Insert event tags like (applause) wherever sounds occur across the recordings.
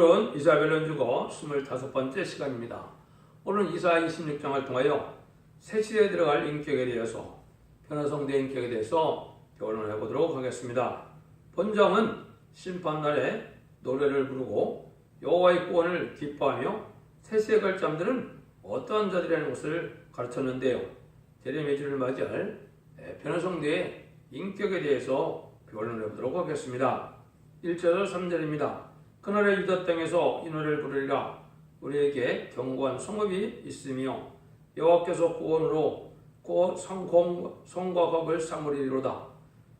오늘은 이사벨은 주거 25번째 시간입니다. 오늘은 이사 26장을 통하여 새 시대에 들어갈 인격에 대해서 변화성대 인격에 대해서 결론을 해보도록 하겠습니다. 본장은 심판날에 노래를 부르고 여호와의 구원을 기뻐하며 새 시대에 갈 자들은 어떠한 자들이라는 것을 가르쳤는데요. 제레미주를 맞이할 변화성대의 인격에 대해서 변론을 해보도록 하겠습니다. 1절 3절입니다. 그날의 유다 땅에서 이 노래를 부르리라. 우리에게 견고한 성읍이 있으며 여호와께서 구원으로 곧 성공, 성과 법을 삼으리로다.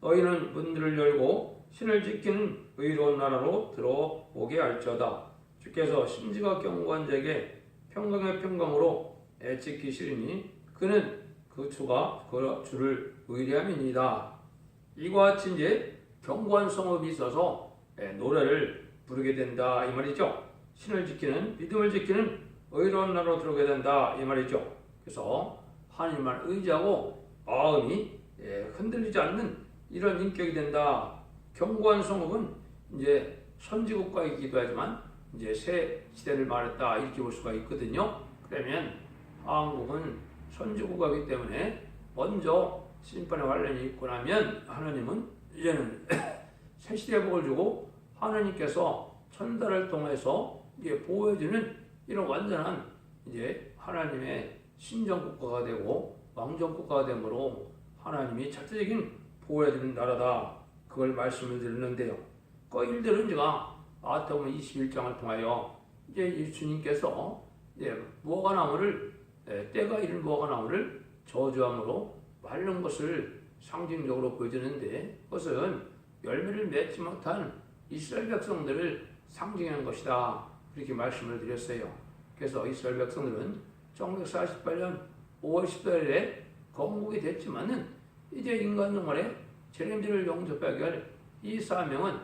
너희는 문들을 열고 신을 지키는 의로운 나라로 들어오게 할지어다. 주께서 심지가 견고한 자에게 평강의 평강으로 애 지키시리니 그는 그 주가 그 주를 의리함이니이다. 이와 같이 이제 견고한 성읍이 있어서 예, 노래를 부르게 된다 이 말이죠. 신을 지키는 믿음을 지키는 의로운 나라로 들어오게 된다 이 말이죠. 그래서 하나님만 의지하고 마음이 예, 흔들리지 않는 이런 인격이 된다. 견고한 성읍은 이제 선지국가이기도 하지만 이제 새 시대를 말했다 이렇게 볼 수가 있거든요. 그러면 한국은 선지국가이기 때문에 먼저 심판의 관련이 있고 나면 하나님은 이제는 (clears throat) 새 시대의 복을 주고 하나님께서 천달을 통해서 이제 보여주는 이런 완전한 이제 하나님의 신정 국가가 되고 왕정 국가가 되므로 하나님이 절대적인 보호해주는 나라다. 그걸 말씀을 드렸는데요. 그 일들은 제가 마태복음 21장을 통하여 이제 예수님께서 이제 무화과 나무를 예, 때가 이른 무화과 나무를 저주함으로 마른 것을 상징적으로 보여주는데 그것은 열매를 맺지 못한 이스라엘 백성들을 상징하는 것이다. 그렇게 말씀을 드렸어요. 그래서 이스라엘 백성들은 1948년 5월 10일에 건국이 됐지만은 이제 인간 동안에 제림들을 용접하게 할 이 사명은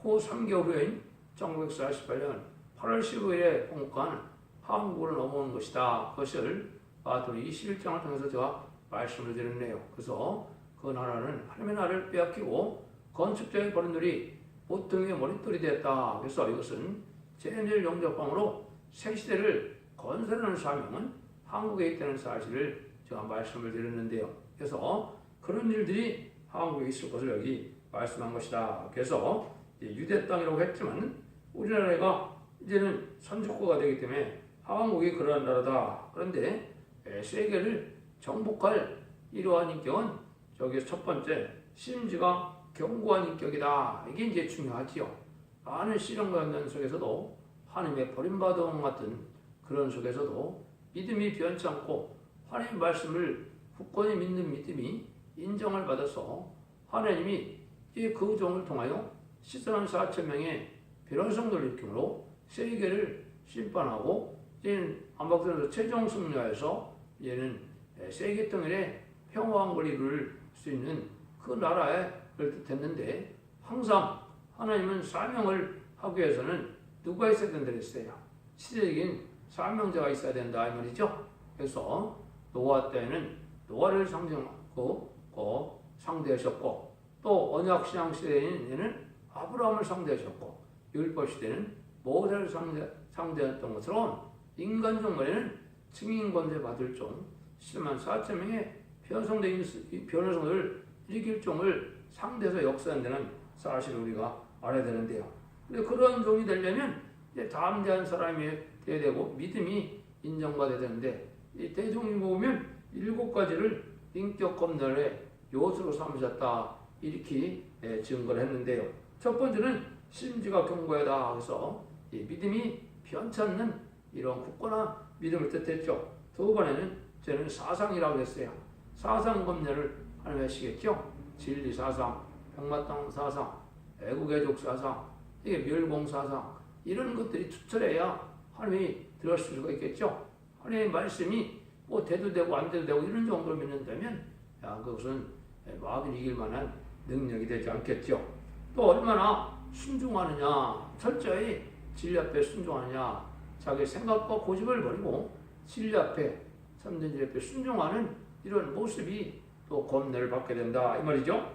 그 3개월 후인 1948년 8월 15일에 공국한 한국으로 넘어오는 것이다. 그것을 마태복음 21장을 통해서 제가 말씀을 드렸네요. 그래서 그 나라는 하나님의 나라를 빼앗기고 건축자의 버린들이 보통의 머릿돌이 됐다. 그래서 이것은 제일 영접함으로 새 시대를 건설하는 사명은 한국에 있다는 사실을 제가 말씀을 드렸는데요. 그래서 그런 일들이 한국에 있을 것을 여기 말씀한 것이다. 그래서 유대 땅이라고 했지만 우리나라가 이제는 선조국가 되기 때문에 한국이 그러한 나라다. 그런데 세계를 정복할 이러한 인격은 저기 첫 번째 심지가 견고한 인격이다. 이게 이제 중요하지요. 많은 시련과 연단 속에서도 하나님의 버림받은 같은 그런 속에서도 믿음이 변치 않고 하나님 말씀을 굳건히 믿는 믿음이 인정을 받아서 하나님이 그 종을 통하여 시선한 4천 명의 변호성들을 일으킴으로 세계를 심판하고 이제는 안박선에서 최종 승리하여서 이제는 세계 통일의 평화한 거리 이룰 수 있는 그 나라의 뜻했는데 항상 하나님은 사명을 하기 위해서는 누가 있어야 된다 그랬어요. 시대적인 사명자가 있어야 된다 이 말이죠. 그래서 노아 때는 노아를 상징하고 어, 상대하셨고 또 언약 신앙 시대에는 아브라함을 상대하셨고 율법 시대는 모세를 상대, 상대했던 것처럼 인간 종말에는 증인 권세 받을 종 10만 4천 명의 변성된 변호성을 이길 종을 상대에서 역사한다는 사실을 우리가 알아야 되는데요. 근데 그런 종이 되려면 담대한 사람이 돼야 되고 믿음이 인정받아야 되는데 이 대종이 보면 일곱 가지를 인격 검열의 요소로 삼으셨다 이렇게 예, 증거를 했는데요. 첫 번째는 심지가 견고하다 그래서 믿음이 변찮는 이런 굳건한 믿음을 뜻했죠. 두 번에는 저는 사상이라고 했어요. 사상 검열을 하는 것이겠죠. 진리 사상, 평마땅 사상, 애국애족 사상, 이게 멸공 사상 이런 것들이 투철해야 하나님이 들어갈 수가 있겠죠. 하나님의 말씀이 뭐 돼도 되고 안 돼도 되고 이런 정도로 믿는다면 야, 그것은 마귀를 이길 만한 능력이 되지 않겠죠. 또 얼마나 순종하느냐, 철저히 진리 앞에 순종하느냐, 자기 생각과 고집을 버리고 진리 앞에 참된 진리 앞에 순종하는 이런 모습이 또 검내를 받게 된다 이 말이죠.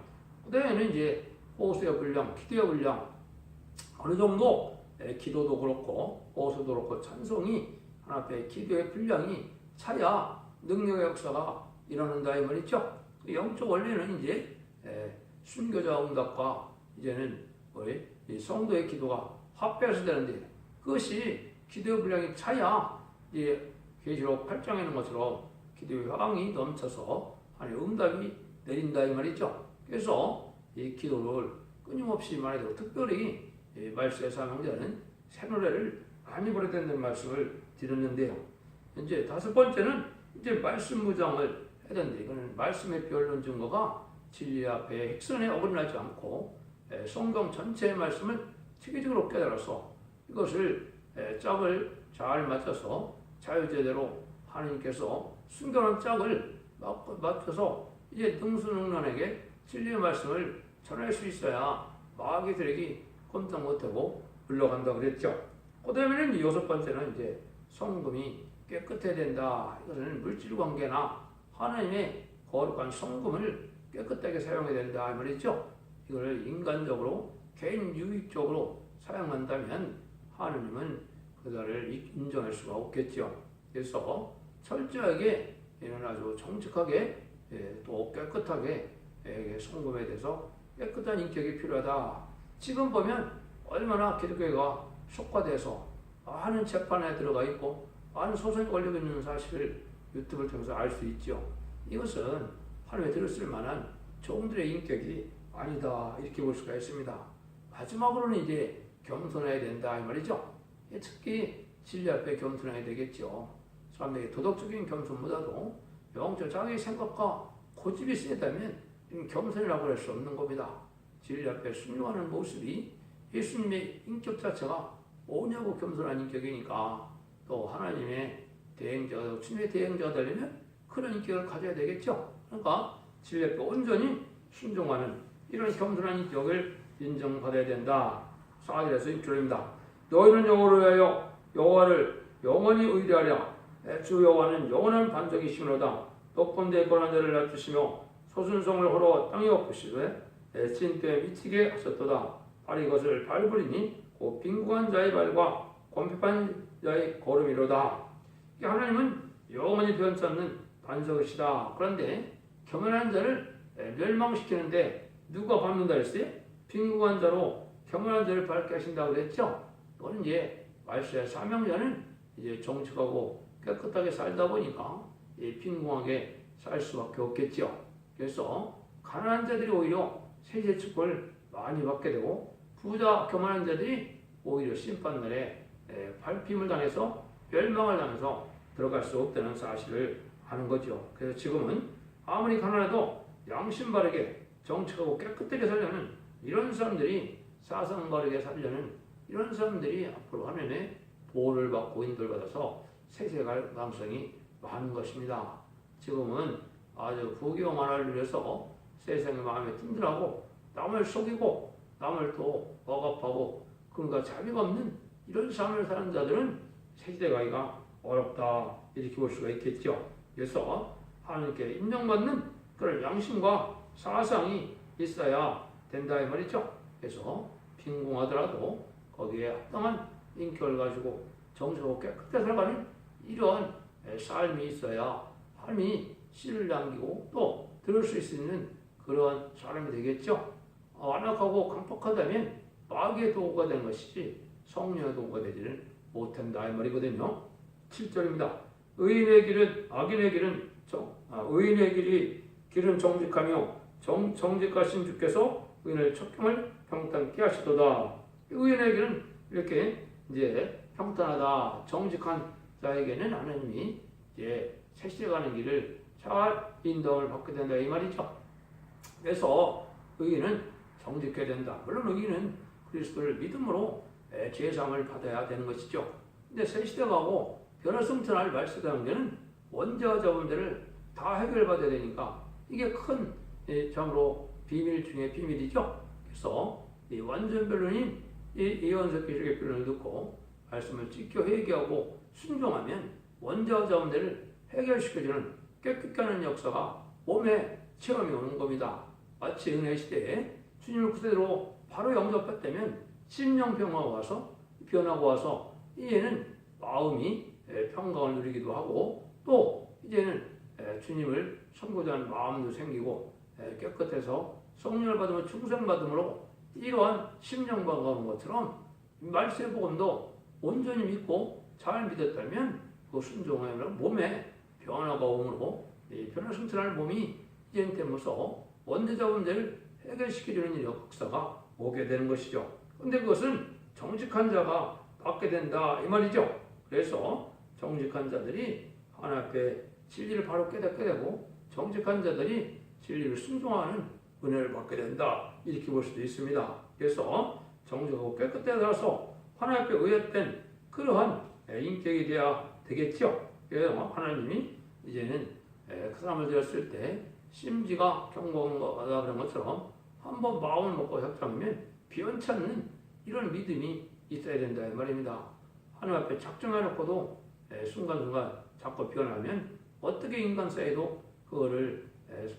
그다음에는 이제 호수의 분량, 기대의 분량 어느 정도 에, 기도도 그렇고 보수도 그렇고 찬송이 하나 앞에 기도의 분량이 차야 능력의 역사가 일어난다 이 말이죠. 그 영적 원리는 이제 에, 순교자 응답과 이제는 우리 이 성도의 기도가 합해서 되는데 그것이 기도의 분량이 차야 이제 계시록 8장에 있는 것처럼 기도의 화강이 넘쳐서 하나님 응답이 내린다 이 말이죠. 그래서 이 기도를 끊임없이 말해도 특별히 이 말씀에 사명자는 새 노래를 많이 부르야 된다는 말씀을 드렸는데요. 이제 다섯 번째는 이제 말씀 무장을 해야 되는데 이거는 말씀의 변론 증거가 진리 앞에 핵선에 어긋나지 않고 에, 성경 전체의 말씀을 체계적으로 깨달아서 이것을 에, 짝을 잘 맞춰서 자유제대로 하나님께서 숨겨놓은 짝을 맞- 맞춰서 이제 능수능란에게 진리의 말씀을 전할 수 있어야 마귀 들에게 꼼짝 못하고 물러간다 그랬죠. 그 다음에는 여섯 번째는 이제 성금이 깨끗해야 된다. 이것은 물질 관계나 하나님의 거룩한 성금을 깨끗하게 사용해야 된다. 이 말이죠. 이걸 인간적으로 개인 유익적으로 사용한다면 하나님은 그들을 인정할 수가 없겠죠. 그래서 철저하게 이는 아주 정직하게 예, 또 깨끗하게 예, 성금에 대해서 깨끗한 인격이 필요하다. 지금 보면 얼마나 기독교가 속화돼서 많은 재판에 들어가 있고 많은 소송이 걸리고 있는 사실을 유튜브를 통해서 알 수 있죠. 이것은 하나님의 들었을 만한 종들의 인격이 아니다 이렇게 볼 수가 있습니다. 마지막으로는 이제 겸손해야 된다 이 말이죠. 예, 특히 진리 앞에 겸손해야 되겠죠. 사람들이 도덕적인 겸손보다도 영적 자기 생각과 고집이 세다면 겸손이라고 할 수 없는 겁니다. 진리 앞에 순종하는 모습이 예수님의 인격 자체가 오냐고 겸손한 인격이니까 또 하나님의 대행자가 주님의 대행자가 되려면 그런 인격을 가져야 되겠죠. 그러니까 진리 앞에 온전히 순종하는 이런 겸손한 인격을 인정받아야 된다. 4절에서 6절입니다. 너희는 영어로 하여 여호와를 영원히 의뢰하랴. 주 여호와는 영원한 반석이시로다. 높은 데 권한 자를 낮추시며 소순성을 홀어 땅에 엎으시되 애친 때 미치게 하셨도다. 발이 이것을 밟으리니 곧 빈구한 자의 발과 권핍한 자의 걸음이로다. 하나님은 영원히 변치 않는 반석이시다. 그런데 겸연한 자를 멸망시키는데 누가 밟는다 했어요? 빈구한 자로 겸연한 자를 밟게 하신다고 그랬죠? 이거는 이제 말씀의 사명자는 이제 정직하고 깨끗하게 살다 보니까 이 빈궁하게 살 수밖에 없겠죠. 그래서 가난한 자들이 오히려 세제 축복을 많이 받게 되고 부자 교만한 자들이 오히려 심판날에 에, 밟힘을 당해서 멸망을 당해서 들어갈 수 없다는 사실을 아는 거죠. 그래서 지금은 아무리 가난해도 양심 바르게 정직하고 깨끗하게 살려는 이런 사람들이 사상 바르게 살려는 이런 사람들이 앞으로 하나님의 보호를 받고 인도를 받아서 세세갈 가능성이 많은 것입니다. 지금은 아주 부귀영화를 위해서 세상의 마음에 든든하고 남을 속이고 남을 또 억압하고 그러니까 자비가 없는 이런 삶을 사는 자들은 세대 가기가 어렵다 이렇게 볼 수가 있겠죠. 그래서 하나님께 인정받는 그런 양심과 사상이 있어야 된다 이 말이죠. 그래서 빈궁하더라도 거기에 합당한 인격을 가지고 정직하고 깨끗하게 살아가는 이런 삶이 있어야 삶이 씨를 남기고 또 들을 수 있는 그런 사람이 되겠죠. 어, 완악하고 강팍하다면 마귀의 도구가 되는 것이지 성령의 도구가 되지는 못한다 이 말이거든요. 7절입니다. 의인의 길은 악인의 길은 정, 아, 의인의 길이 길은 정직하며 정, 정직하신 주께서 의인을 척경을 평탄케 하시도다. 의인의 길은 이렇게 이제 평탄하다 정직한 자에게는 하나님이 이제 세시가는 길을 잘 인도를 받게 된다 이 말이죠. 그래서 의인은 정직해야 된다. 물론 의인은 그리스도를 믿음으로 제상을 받아야 되는 것이죠. 근데 새 시대가고 변화성천할 말세대 관계는 원자와 자본들을 다 해결받아야 되니까 이게 큰 예, 참으로 비밀 중에 비밀이죠. 그래서 이 완전 변론인 이 이원석 기술의 변론을 듣고 말씀을 지켜 회개하고 순종하면 원자와 자원들을 해결시켜주는 깨끗게 하는 역사가 몸에 체험이 오는 겁니다. 마치 은혜 시대에 주님을 그대로 바로 영접했다면 심령 평화가 와서 변하고 와서 이제는 마음이 에, 평강을 누리기도 하고 또 이제는 에, 주님을 섬기자 하는 마음도 생기고 에, 깨끗해서 성령을 받으면 충성받음으로 이러한 심령과 가는 것처럼 말씀의 복음도 온전히 믿고 잘 믿었다면 그 순종하면 몸에 변화가 오므로 이 변화 승천할 몸이 이제는 되면서 원대자 문제를 해결시켜주는 일의 역사가 오게 되는 것이죠. 근데 그것은 정직한 자가 받게 된다 이 말이죠. 그래서 정직한 자들이 하나 앞에 진리를 바로 깨닫게 되고 정직한 자들이 진리를 순종하는 은혜를 받게 된다 이렇게 볼 수도 있습니다. 그래서 정직하고 깨끗해서 하나 앞에 의협된 그러한 인격이 되어야 되겠죠. 그래서 하나님이 이제는 그 사람을 되었을 때 심지가 경고하다 그런 것처럼 한번 마음을 먹고 협상하면 변찮는 이런 믿음이 있어야 된다 이 말입니다. 하나님 앞에 작정해놓고도 순간순간 자꾸 변하면 어떻게 인간 사이도 그거를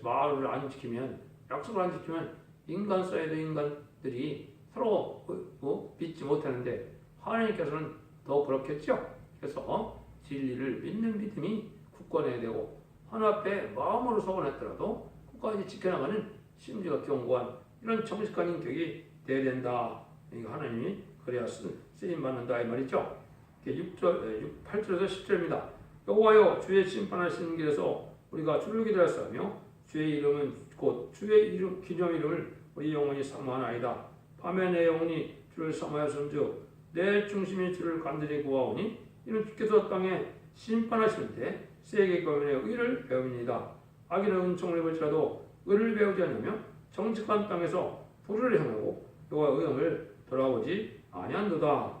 말을 안 지키면 약속을 안 지키면 인간 사이도 인간들이 서로 뭐 믿지 못하는데 하나님께서는 더 그렇겠죠. 그래서 진리를 믿는 믿음이 굳건해야 되고 하나 앞에 마음으로 서원했더라도 끝까지 지켜나가는 심지가 견고한 이런 정직한 인격이 돼야 된다. 하나님이 그래야 쓰임 받는다 이 말이죠. 6절, 8절에서 10절입니다. 여호와여 주의 심판하시는 길에서 우리가 주를 기다렸으며 주의 이름은 곧 주의 이름 기념 이름을 우리 영혼이 사모하나이다. 내 영혼이 주를 사모하였은즉 내 중심이 주를 간절히 구하오니 이는 주께서 땅에 심판하시는데 세계 거민의 의를 배웁니다. 악인은 은총을 입을지라도 의를 배우지 않으며 정직한 땅에서 불을 향하고 여호와의 의형을 돌아오지 아니한도다.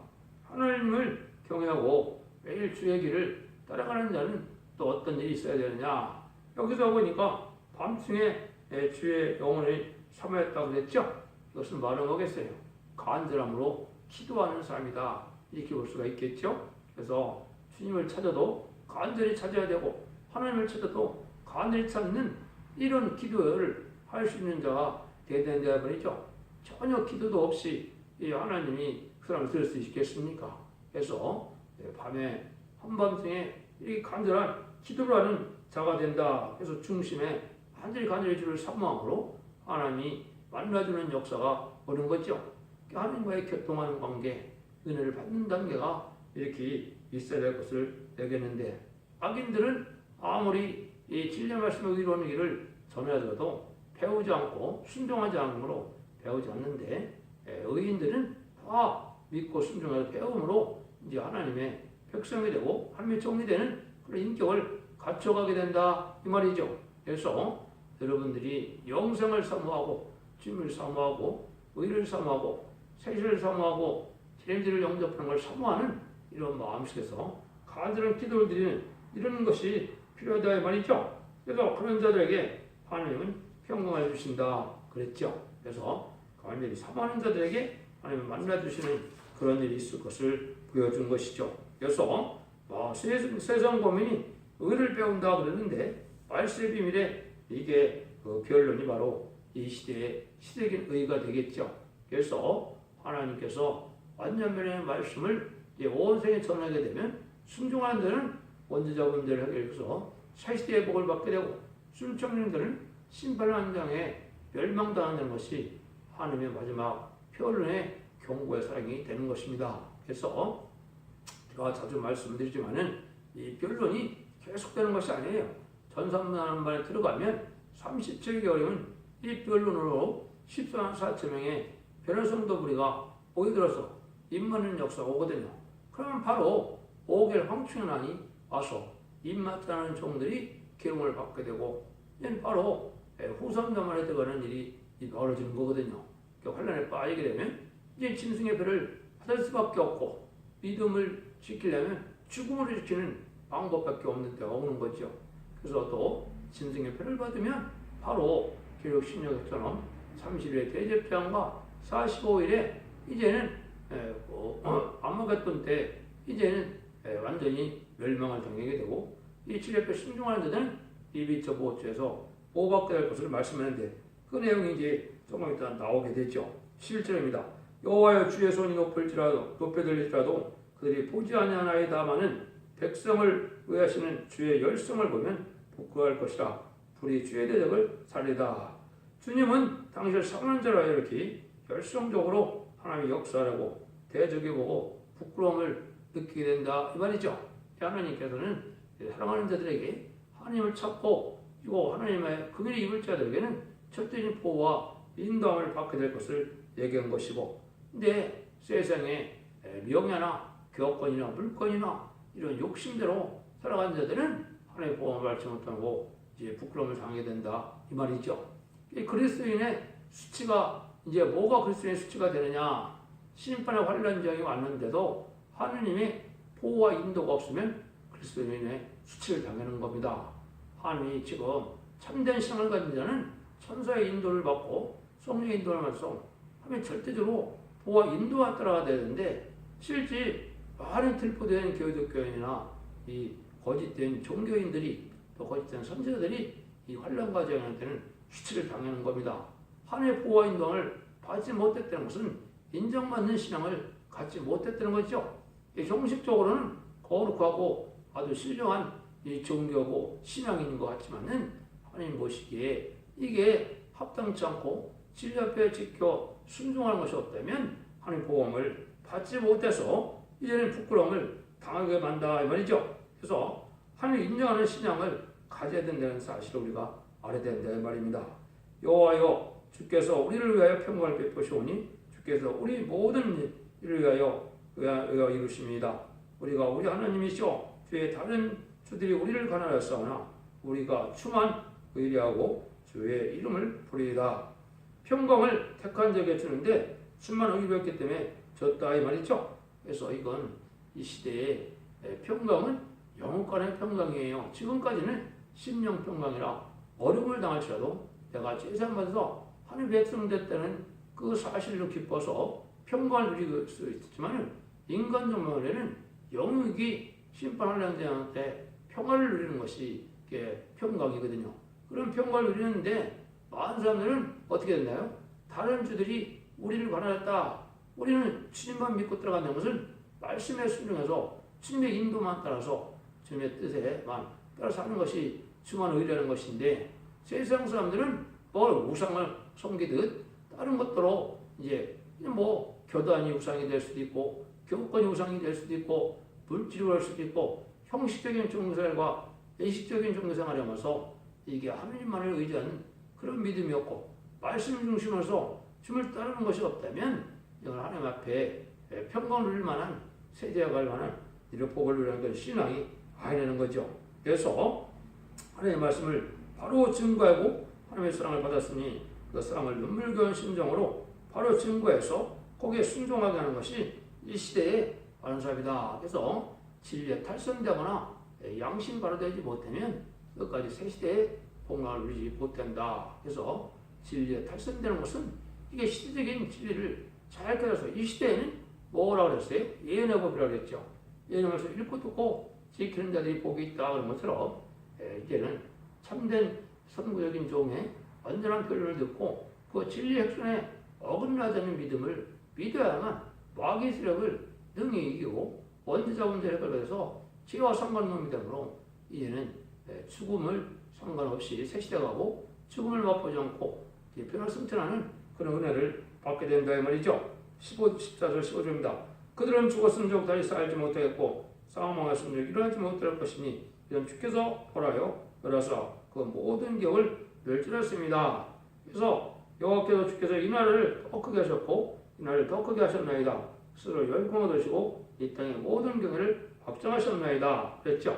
하나님을 경외하고 매일 주의 길을 따라가는 자는 또 어떤 일이 있어야 되느냐? 여기서 보니까 밤중에 주의 영혼을 삼하였다고 그랬죠? 이것은 말은 뭐겠어요? 간절함으로 기도하는 사람이다. 이렇게 볼 수가 있겠죠? 그래서 주님을 찾아도 간절히 찾아야 되고 하나님을 찾아도 간절히 찾는 이런 기도를 할 수 있는 자가 되어야 된다 말이죠. 전혀 기도도 없이 이 하나님이 그 사람을 들을 수 있겠습니까? 그래서 밤에 한밤중에 이 간절한 기도를 하는 자가 된다. 그래서 중심에 간절히 간절히 주를 사모함으로 하나님이 만나주는 역사가 오는 거죠. 하나님과의 교통하는 관계, 은혜를 받는 단계가 이렇게 있어야 될 것을 내겠는데 악인들은 아무리 이 진리 말씀을 이루는 일을 전하더라도 배우지 않고 순종하지 않으므로 배우지 않는데 의인들은 다 믿고 순종해서 배움으로 이제 하나님의 백성이 되고 하나님의 종이 되는 그런 인격을 갖춰가게 된다 이 말이죠. 그래서 여러분들이 영생을 사모하고 주님을 사모하고 의를 사모하고 세시를 사모하고 주님들을 영접하는 걸 사모하는 이런 마음 속에서 간절한 기도를 드리는 이런 것이 필요하다 이 말이죠. 그래서 그런 자들에게 하나님은 평강을 주신다 그랬죠. 그래서 간절히 사모하는 자들에게 하나님을 만나 주시는 그런 일이 있을 것을 보여준 것이죠. 그래서 뭐 세상, 범인이 의를 배운다 그랬는데 말씀의 비밀에 이게 그 변론이 바로 이 시대의 시대적인 의가 되겠죠. 그래서 하나님께서 완전변의 말씀을 온 세계에 전하게 되면 순종하는 자는 원죄자분들을 해결해서 사시대의 복을 받게 되고 순종자들은 심판 한장에 멸망당하는 것이 하나님의 마지막 표현의 경고의 사랑이 되는 것입니다. 그래서 제가 자주 말씀드리지만은 이 변론이 계속되는 것이 아니에요. 전산하는 말에 들어가면 37개월이면 이 변론으로 14만 4천 명의 변호성도 부리가 오게 들어서 입맞는 역사가 오거든요. 그러면 바로 5개월 황충현안이 와서 입맞다는 종들이 기름을 받게 되고 이는 바로 후선자만에 들어가는 일이 벌어지는 거거든요. 환란에 빠지게 되면 이제 짐승의 배를 받을 수밖에 없고 믿음을 지키려면 죽음을 지키는 방법밖에 없는 때가 오는 거죠. 그래서 또 짐승의 배를 받으면 바로 기록 16처럼 30일의 대접장과 45일에 이제는 뭐, 안먹었던 때 이제는 완전히 멸망을 당하게 되고 이 칠레뼈 신중하는 자들은 이비처 보호처에서 보호받게 될 것을 말씀하는데 그 내용이 이제 조금 이따 나오게 되죠. 11절입니다. 여호와여 주의 손이 높을지라도 높여들릴지라도 그들이 보지 아니하나이다마는 백성을 의하시는 주의 열성을 보면 부끄러울 것이라 불이 주의 대적을 살리다. 주님은 당신을 사랑하는 자라 이렇게 열성적으로 하나님의 역사라고 대적이 보고 부끄러움을 느끼게 된다 이 말이죠. 하나님께서는 사랑하는 자들에게 하나님을 찾고 이거 하나님의 긍휼히 입을 자들에게는 절대적인 보호와 인도함을 받게 될 것을 얘기한 것이고 근데 세상에 명예나 교권이나 물건이나 이런 욕심대로 살아가는 자들은 하나님의 보호를 받지 못하고 이제 부끄러움을 당하게 된다 이 말이죠. 이 그리스도인의 수치가 이제 뭐가 그리스도인의 수치가 되느냐 심판의 환란장이 왔는데도 하느님의 보호와 인도가 없으면 그리스도인의 수치를 당하는 겁니다. 하나님이 지금 참된 신앙을 가진 자는 천사의 인도를 받고 성령의 인도를 받아서 하면 절대적으로 보호와 인도가 따라가야 되는데 실제 많은 들포된 교회독교인이나 이 거짓된 종교인들이 또 거짓된 선지자들이 이 환란 과정한테는 수치를 당하는 겁니다. 하나님의 보호와 인도를 받지 못했다는 것은 인정받는 신앙을 갖지 못했다는 거죠. 이 형식적으로는 거룩하고 아주 신령한 이 종교고 신앙인 것 같지만은 하나님 보시기에 이게 합당치 않고 진리 앞에 지켜 순종하는 것이 없다면 하나님 보험을 받지 못해서 이제는 부끄러움을 당하게 만다 이 말이죠. 그래서 하나님 인정하는 신앙을 가져야 된다는 사실을 우리가 알아야 된다 이 말입니다. 여호와여 주께서 우리를 위하여 평강을 베푸시오니 주께서 우리 모든 일을 위하여 의하여 이루십니다. 우리가 우리 하나님이시오 주의 다른 주들이 우리를 가난하였사오나 우리가 주만 의리하고 주의 이름을 부리이다. 평강을 택한 자에게 주는데 주만 의리했기 때문에 졌다 이 말이죠. 그래서 이건 이 시대의 평강은 영혼간의 평강이에요. 지금까지는 심령 평강이라 어려움을 당할지라도 내가 제사받아서 하나님 백성 됐다는 그 사실로 기뻐서 평강을 누릴 수 있지만 인간적 면에는 영육이 심판하려는 자한테 평화를 누리는 것이 평강이거든요. 그런 평강을 누리는데 많은 사람들은 어떻게 됐나요? 다른 주들이 우리를 가난했다. 우리는 주님만 믿고 들어간다는 것은 말씀에 순종해서 주님의 인도만 따라서 주님의 뜻에만 따라서 하는 것이 주만 의뢰하는 것인데 세상 사람들은 뭘 우상을 섬기듯 다른 것들로 이제 뭐 교단이 우상이 될 수도 있고 교권이 우상이 될 수도 있고 물질을 할 수도 있고 형식적인 종교생활과 의식적인 종교생활을 하면서 이게 하나님만을 의지하는 그런 믿음이었고 말씀 중심으로서 주님을 따르는 것이 없다면 이건 하나님 앞에 평강을 누릴 만한 세대가 갈 만한 이런 복을 누리는 건 신앙이 아니라는 거죠. 그래서 하나님의 말씀을 바로 증거하고 하나님의 사랑을 받았으니 그 사랑을 눈물겨운 심정으로 바로 증거해서 거기에 순종하게 하는 것이 이 시대의 바른 사람이다. 그래서 진리에 탈선되거나 양심 바로 되지 못하면 끝까지 새 시대의 공강을 누리지 못한다. 그래서 진리에 탈선되는 것은 이게 시대적인 진리를 잘 깨달아서 이 시대에는 뭐라고 그랬어요? 예언의 법이라고 그랬죠. 예언의 법을 읽고 듣고 지키는 자들이 복이 있다 그런 것처럼 이제는 참된 선구적인 종의 완전한 교리를 듣고 그 진리 핵심에 어긋나지 않는 믿음을 믿어야만 마귀의 세력을 능히 이기고 원죄자 원죄를 해결해서 죄와 상관없는 믿음으로 이제는 죽음을 상관없이 새 시대 가고 죽음을 맛보지 않고 변화 승천하는 그런 은혜를 받게 된다 이 말이죠. 15, 14절 15절입니다. 그들은 죽었은 적 다시 살지 못하겠고 사망하신 적 일어나지 못할 것이니 주께서 보라요 그래서 그 모든 기억을 멸절했습니다. 그래서 여호와께서 주께서 이 날을 더 크게 하셨고 이 날을 더 크게 하셨나이다. 스스로 열공을 드시고 이 땅의 모든 경애를 확정하셨나이다. 그랬죠.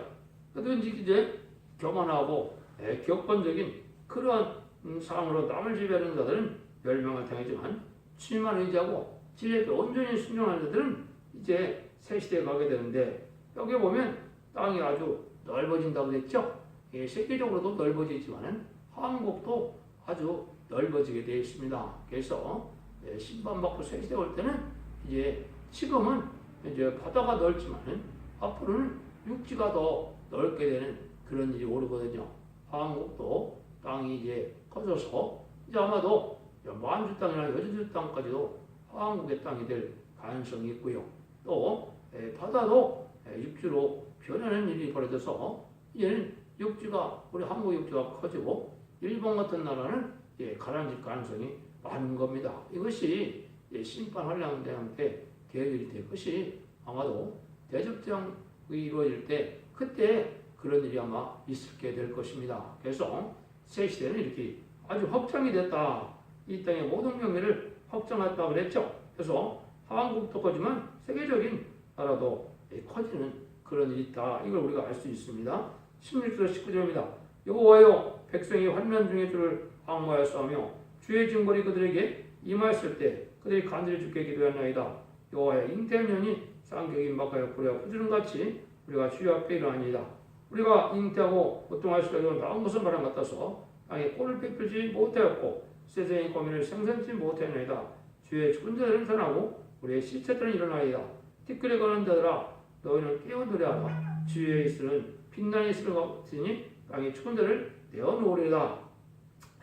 그든지 이제 교만하고 격번적인 그러한 상황으로 남을 지배하는 자들은 멸망을 당하지만 주님만 의지하고 진리에 온전히 순종하는 자들은 이제 새 시대에 가게 되는데 여기 보면 땅이 아주 넓어진다고 했죠. 예, 세계적으로도 넓어지지만은 한국도 아주 넓어지게 되어 있습니다. 그래서 예, 신반 받고 새 시대 올 때는 이제 지금은 이제 바다가 넓지만은 앞으로는 육지가 더 넓게 되는 그런 일이 오르거든요. 한국도 땅이 이제 커져서 이제 아마도 만주 땅이나 여주주 땅까지도 화왕국의 땅이 될 가능성이 있고요. 또 에, 바다도 에, 육지로 변하는 일이 벌어져서 이제는 육지가 우리 한국 육지가 커지고 일본 같은 나라는 예, 가라앉을 가능성이 많은 겁니다. 이것이 예, 심판 한량대한테 계획이 될 것이 아마도 대접장이 이루어질 때 그때 그런 일이 아마 있게 될 것입니다. 그래서 새 시대는 이렇게 아주 확장이 됐다. 이 땅의 모든 경계를 확장했다고 그랬죠. 그래서 하왕국도 커지만 세계적인 나라도 예, 커지는 그런 일이 있다. 이걸 우리가 알 수 있습니다. 16절 19절입니다. 여호와여 백성이 환난 중에 주를 악마하였사며 주의 징벌이 그들에게 임하였을 때 그들이 간절히 주께 기도했나이다. 여호와의 잉태년이 쌍격이 임박하여 그래야 부지런같이 우리가 주의 앞에 일어나니이다. 우리가 잉태하고 있는 나온 것은 바람 같아서 땅에 꼴을 베풀지 못하였고 세상의 고민을 생산치 못하였나이다. 주의 죽은 자들은 변하고 우리의 시체들은 일어나이다. 티끌에 관한 자들아 너희는 깨어 노래하라. 주위에 있으는 빛나는 있을 것 같으니 땅의 죽은 자를 내어놓으리다.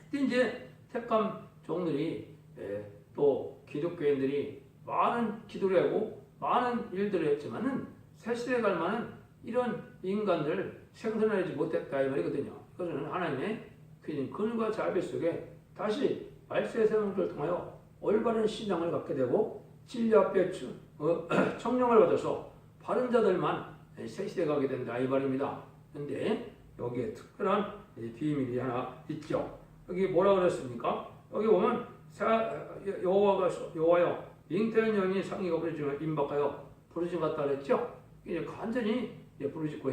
이때 이제 택감 종들이 예, 또 기독교인들이 많은 기도를 하고 많은 일들을 했지만은 새 시대에 갈 만한 이런 인간들을 생산하지 못했다 이 말이거든요. 이것은 하나님의 그 근과 자비 속에 다시 말세의 생명을 통하여 올바른 신앙을 갖게 되고 진리 앞에 주- 어, (clears throat) 청령을 받아서 바른 자들만 새 시대 가게 된다 이 말입니다. 근데 여기에 특별한 비밀이 하나 있죠. 여기 뭐라 그랬습니까? 여기 보면 사- 여호와가 여호와여 잉태한 영이 상이가 부르짖으면 임박하여 부르짖 같다 그랬죠. 이제 이제 부르짖고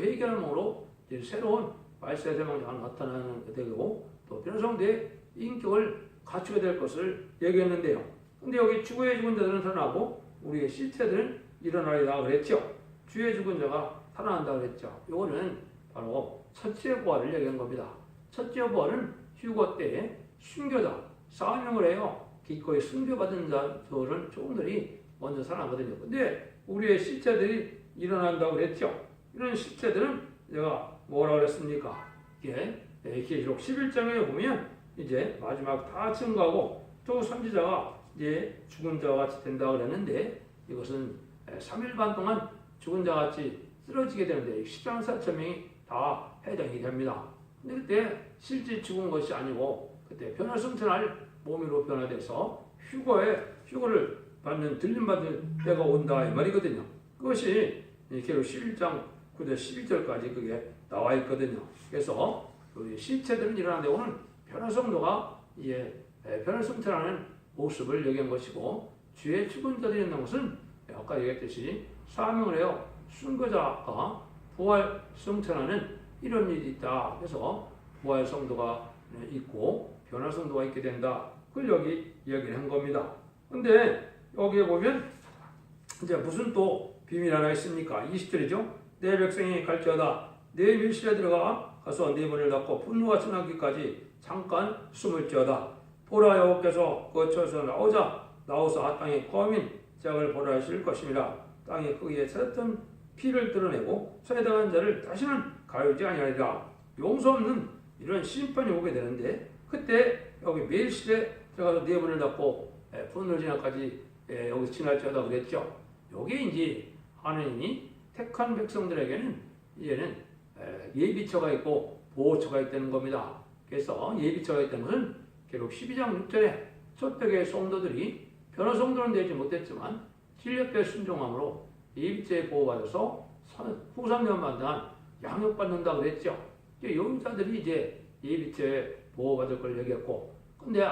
이제 새로운 말세의 대망자가 나타나는 되고 또 변성대 인격을 갖추게 될 것을 얘기했는데요. 근데 여기 죽어의 죽은 자들은 살아나고 우리의 실체들은 일어나리라 그랬죠. 주의 죽은 자가 살아난다 그랬죠. 이거는 바로 첫째 부활을 얘기한 겁니다. 첫째 부활은 휴거 때에 순교자 사명을 해요. 기꺼이 순교받은 자들은 조금들이 먼저 살아나거든요. 근데 우리의 실체들이 일어난다고 그랬죠. 이런 실체들은 제가 뭐라 그랬습니까? 이게 계시록 11장에 보면 이제 마지막 다 증가하고 또 선지자가 이제 죽은 자와 같이 된다 그랬는데 이것은 3일 반 동안 죽은 자 같이 쓰러지게 되는데 10장 4천 명이 다 해당이 됩니다. 근데 그때 실제 죽은 것이 아니고 그때 변화 승천할 몸으로 변화돼서 휴거에 휴거를 받는 들림 받을 때가 온다 이 말이거든요. 그것이 계속 11장 9절 12절까지 그게 나와 있거든요. 그래서 시체들은 일어나는데 오늘 변화성도가 이제 변화승천하는 모습을 얘기한 것이고 주의 죽은 자들이 있는 것은 아까 얘기했듯이 사명을 해요. 순교자가 부활 성천하는 이런 일이 있다. 그래서 부활 성도가 있고 변화 성도가 있게 된다. 그걸 여기 이야기를 한 겁니다. 근데 여기에 보면 이제 무슨 또 비밀 하나 있습니까? 20절이죠. 내 백성이 갈지어다 내 밀실에 들어가 가서 네 문을 닫고 분노가 지나기까지 잠깐 숨을지어다. 보라 여호께서 거쳐서 나오자 나오사 아 땅에 거민 짝을 보라 하실 것입니다. 땅에 거기에 찾았던 피를 드러내고 살해당한 자를 다시는 가열지 아니하리라. 용서 없는 이런 심판이 오게 되는데 그때 여기 매일실에 들어가서 네 문을 닫고 에, 분노 지나까지 에, 여기서 지날지어다 그랬죠. 요게 이제 하나님이 택한 백성들에게는 이제는 에, 예비처가 있고 보호처가 있다는 겁니다. 그래서 예비처가 있다는 것은 계속 12장 6절에 첫백의 성도들이 변호 성도는 되지 못했지만 진력의 순종함으로 예비죄에 보호받아서 후삼년 만단 양육받는다 그랬죠. 이제 용자들이 이제 예비죄에 보호받을 걸 얘기했고 근데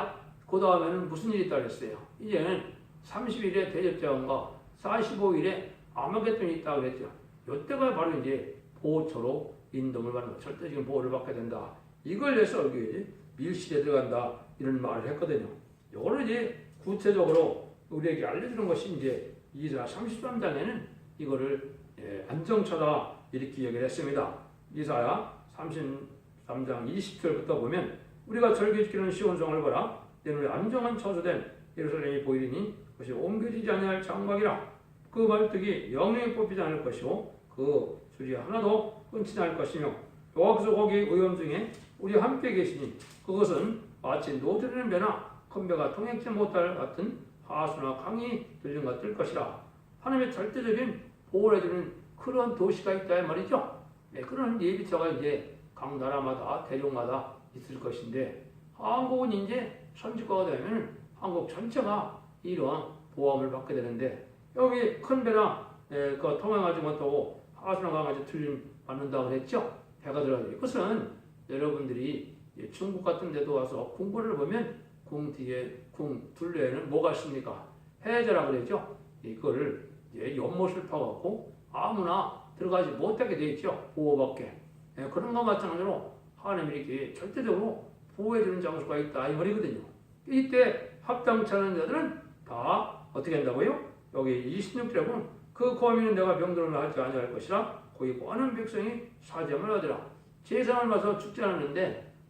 그 다음에는 무슨 일이 그랬어요. 이제는 30일에 대접자원과 45일에 아마겟돈이 있다 그랬죠. 이때가 바로 이제 보호처로 인dom을 받는 거, 절대적인 보호를 받게 된다. 이걸 해서 여기 밀실에 들어간다 이런 말을 했거든요. 이거는 이제 구체적으로 우리에게 알려주는 것이 이제 이사 33장에는 이거를 예, 안정처다 이렇게 얘기를 했습니다. 이사야 33장 20절부터 보면 우리가 절기 지키는 시온성을 보라. 내 눈에 안정한 처소된 예루살렘이 보이리니 그것이 옮겨지지 아니할 장막이라. 그 말뚝이 영영이 뽑히지 않을 것이고 그 줄이 하나도 끊치지 않을 것이며 여호와께서 거기 의원 중에 우리 함께 계시니 그것은 마치 노드리는 배나 큰 배가 통행치 못할 같은 하수나 강이 들림과 뜰 것이라 하나님의 절대적인 보호를 해주는 그런 도시가 있다 이 말이죠. 네, 그런 예비처가 이제 각 나라마다 대륙마다 있을 것인데 한국은 이제 선진국가 되면 한국 전체가 이러한 보험을 받게 되는데 여기 큰 배나 예, 그 통행하지만 또 하수나 강아지 틀림 받는다고 그랬죠. 배가 들어가요. 이것은 여러분들이 이 중국 같은 데도 와서 궁궐을 보면 궁 뒤에 궁 둘레에는 뭐가 있습니까? 해자라고 그러죠. 이거를 이제 연못을 파갖고 아무나 들어가지 못하게 돼 있죠. 보호받게. 예, 그런 거 마찬가지로 하나님이 이렇게 절대적으로 보호해주는 장소가 있다 이 말이거든요. 이때 합당치 않은 자들은 다 어떻게 한다고요? 여기 26절에 보면 그 거민은 내가 병들을 하지 아니할 것이라 거기 많은 백성이 사죄함을 하더라. 제사를 봐서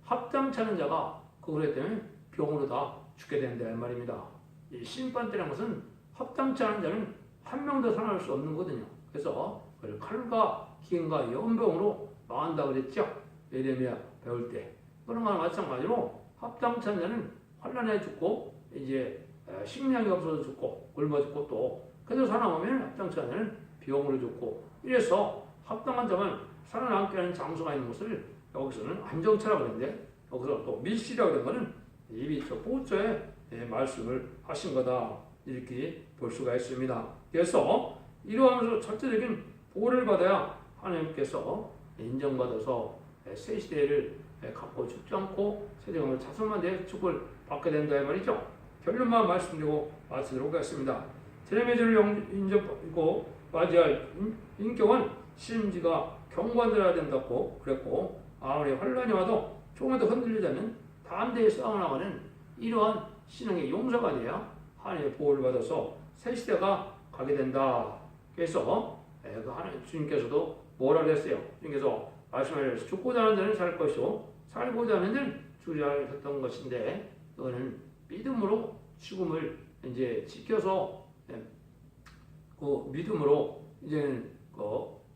합당치 않은 자가 그걸 때문에 병으로 다 죽게 이 말입니다. 이 심판 때라는 것은 합당치 않은 자는 한 명도 살아날 수 없는 거거든요. 그래서 그걸 칼과 기인과 연병으로 망한다 그랬죠. 예레미야 배울 때. 그런 거나 마찬가지로 합당치 않은 자는 환란에 죽고 이제 에, 식량이 없어서 죽고 굶어 죽고 또 그래서 살아오면 합당치 않은 자는 병으로 죽고 이래서 합당한 자만 살아남게 하는 장소가 있는 것을 여기서는 안정차라고 그러는데 여기서 또 밀실이라고 그런 거는 이미 저 보초에 예, 말씀을 하신 거다 이렇게 볼 수가 있습니다. 그래서 이러하면서 절대적인 보호를 받아야 하나님께서 인정받아서 예, 새 시대를 예, 갖고 죽지 않고 세대강을 자손만 내 축을 받게 된다 이 말이죠. 결론만 말씀드리고 마치도록 하겠습니다. 제레미야를 인정받고 맞이할 인- 인격은 심지가 경관되어야 된다고 그랬고 아무리 환란이 와도 조금도 흔들리지 않 는 담대히 싸워나가는 이러한 신앙의 용사가 돼야 하나님의 보호를 받아서 새 시대가 가게 된다. 그래서 에, 그 하나님 주님께서도 뭐라 그랬어요? 주님께서 말씀하셨어요. 죽고자 하는 자는 살 것이요 살고자 하는 자는 죽으려 하셨던 것인데 그거는 믿음으로 죽음을 이제 지켜서 예, 그 믿음으로 이제는 그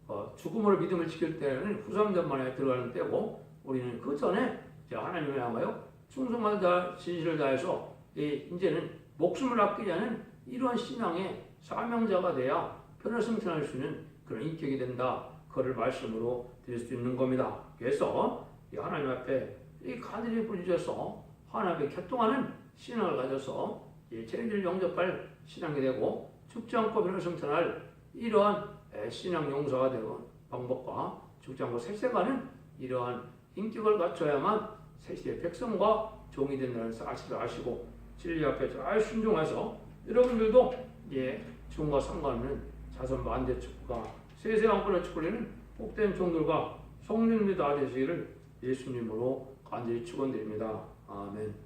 어, 죽음으로 믿음을 지킬 때는 후삼전만에 들어가는 때고 우리는 그 전에 이제 하나님을 향하여 충성한 자 진실을 다해서 이 이제는 목숨을 않은 이러한 신앙의 사명자가 돼야 편을 승천할 수 있는 그런 인격이 된다. 그를 말씀으로 드릴 수 있는 겁니다. 그래서 이 하나님 앞에 이 가들이 부딪혀서 하나님 앞에 개통하는 신앙을 가져서 이 죄를 영접할 신앙이 되고 죽지 않고 변을 승천할 이러한 에, 신앙 용서가 되는 방법과 죽지 않고 색색하는 이러한 인격을 갖춰야만 새시대 백성과 종이 된다는 사실을 아시고 진리 앞에 잘 순종해서 여러분들도 예, 죽음과 상관없는 자손 만대 축구가 세세 왕권을 축구하는 복된 종들과 성령님들 다 되시기를 예수님으로 간절히 축원드립니다. 아멘.